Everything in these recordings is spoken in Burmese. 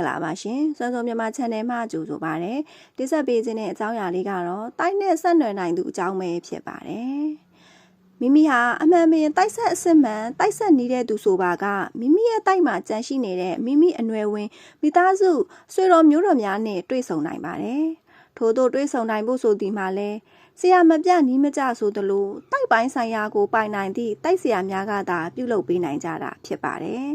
္ဂလာပါရှင်စွမ်းစုံမြန်မာ channel မှာကြိုဆိုပါရစေတိဆက်ပေးခြင်းတဲ့အကြောင်းအရာလေးကတော့တိုက်နဲ့ဆက်နွယ်နိုင်သူအကြောင်းပဲဖြစ်ပါတယ်မိမိဟာအမှန်ပင်တိုက်ဆက်အစစ်မှန်တိုက်ဆက်နေတဲ့သူဆိုပါကမိမိရဲ့တိုက်မှာကြန့်ရှိနေတဲ့မိမိအနွယ်ဝင်မိသားစုဆွေတော်မျိုးတော်များနဲ့တွေ့ဆုံနိုင်ပါတယ်ထို့သောတွေ့ဆုံနိုင်ဖို့ဆိုဒီမှာလဲဆရာမပြနီးမကြဆိုသလိုတိုက်ပိုင်းဆိုင်ရာကိုပိုင်နိုင်သည့်တိုက်ဆရာများကသာပြုလုပ်ပေးနိုင်ကြတာဖြစ်ပါတယ်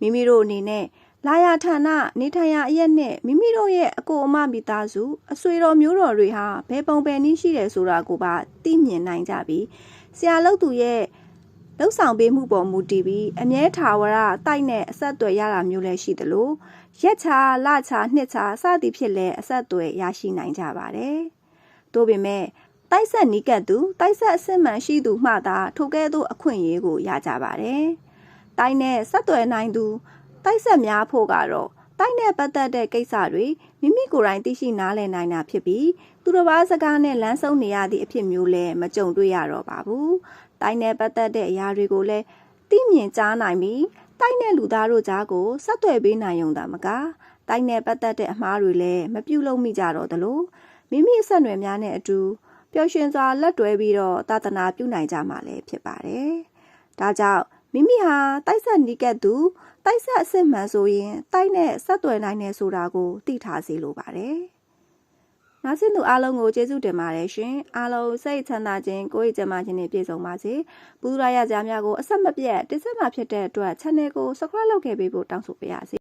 မိမိတို့အနေနဲ့ လာယာဌာနနေထိုင်ရာအရက်နဲ့မိမိတို့ရဲ့အကိုအမမိသားစုအဆွေတော်မျိုးတော်တွေဟာဘယ်ပုံပဲနည်းရှိတယ်ဆိုတာကိုပါသိမြင်နိုင်ကြပြီးဆရာလောက်သူရဲ့လှုပ်ဆောင်ပေးမှုပေါ်မူတည်ပြီးအမြဲထာဝရတိုက်နဲ့အဆက်အသွယ်ရတာမျိုးလည်းရှိသလိုရက်ချာလချာနှစ်ချာစသည်ဖြစ်လဲအဆက်အသွယ်ရရှိနိုင်ကြပါတယ်။သို့ပေမဲ့တိုက်ဆက်နီးကပ်သူတိုက်ဆက်အစစ်မှန်ရှိသူမှသာထိုကဲ့သို့အခွင့်အရေးကိုရကြပါတယ်။တိုက်နဲ့ဆက်သွယ်နိုင်သူ တိုက်ဆက်များဖို့ကတော့တိုက်နဲ့ပတ်သက်တဲ့ကိစ္စတွေမိမိကိုယ်တိုင်သိရှိနားလည်နိုင်တာဖြစ်ပြီးသူတစ်ပါးစကားနဲ့လမ်းဆုံးနေရသည့်အဖြစ်မျိုးလည်းမကြုံတွေ့ရတော့ပါဘူး။တိုက်နဲ့ပတ်သက်တဲ့အရာတွေကိုလည်းသိမြင်ကြားနိုင်ပြီးတိုက်နဲ့လူသားတို့ကြားကိုဆက်သွယ်ပေးနိုင်ုံသာမကတိုက်နဲ့ပတ်သက်တဲ့အမှားတွေလည်းမပြုတ်လုံမိကြတော့သလိုမိမိအဆက်အနွယ်များနဲ့အတူပျော်ရွှင်စွာလက်တွဲပြီးတော့သာသနာပြုနိုင်ကြမှာလည်းဖြစ်ပါတယ်။ဒါကြောင့် မိမိဟာတိုက်ဆက်နီးကပ်သူတိုက်ဆက်အစ်စ်မှန်ဆိုရင်တိုက်နဲ့ဆက်သွယ်နိုင်တယ်ဆိုတာကိုသိထားစေလိုပါတယ်။နောက်ဆုံးသူအားလုံးကိုကျေးဇူးတင်ပါတယ်ရှင်။အားလုံးစိတ်ချမ်းသာခြင်းကိုယ်ရည်ကျန်းမာခြင်းနဲ့ပြည့်စုံပါစေ။ပူဇော်ရကြများကိုအဆက်မပြတ်တိဆက်မှာဖြစ်တဲ့အတွက် channel ကို subscribe လုပ်ခဲ့ပေးဖို့တောင်းဆိုပါရစေ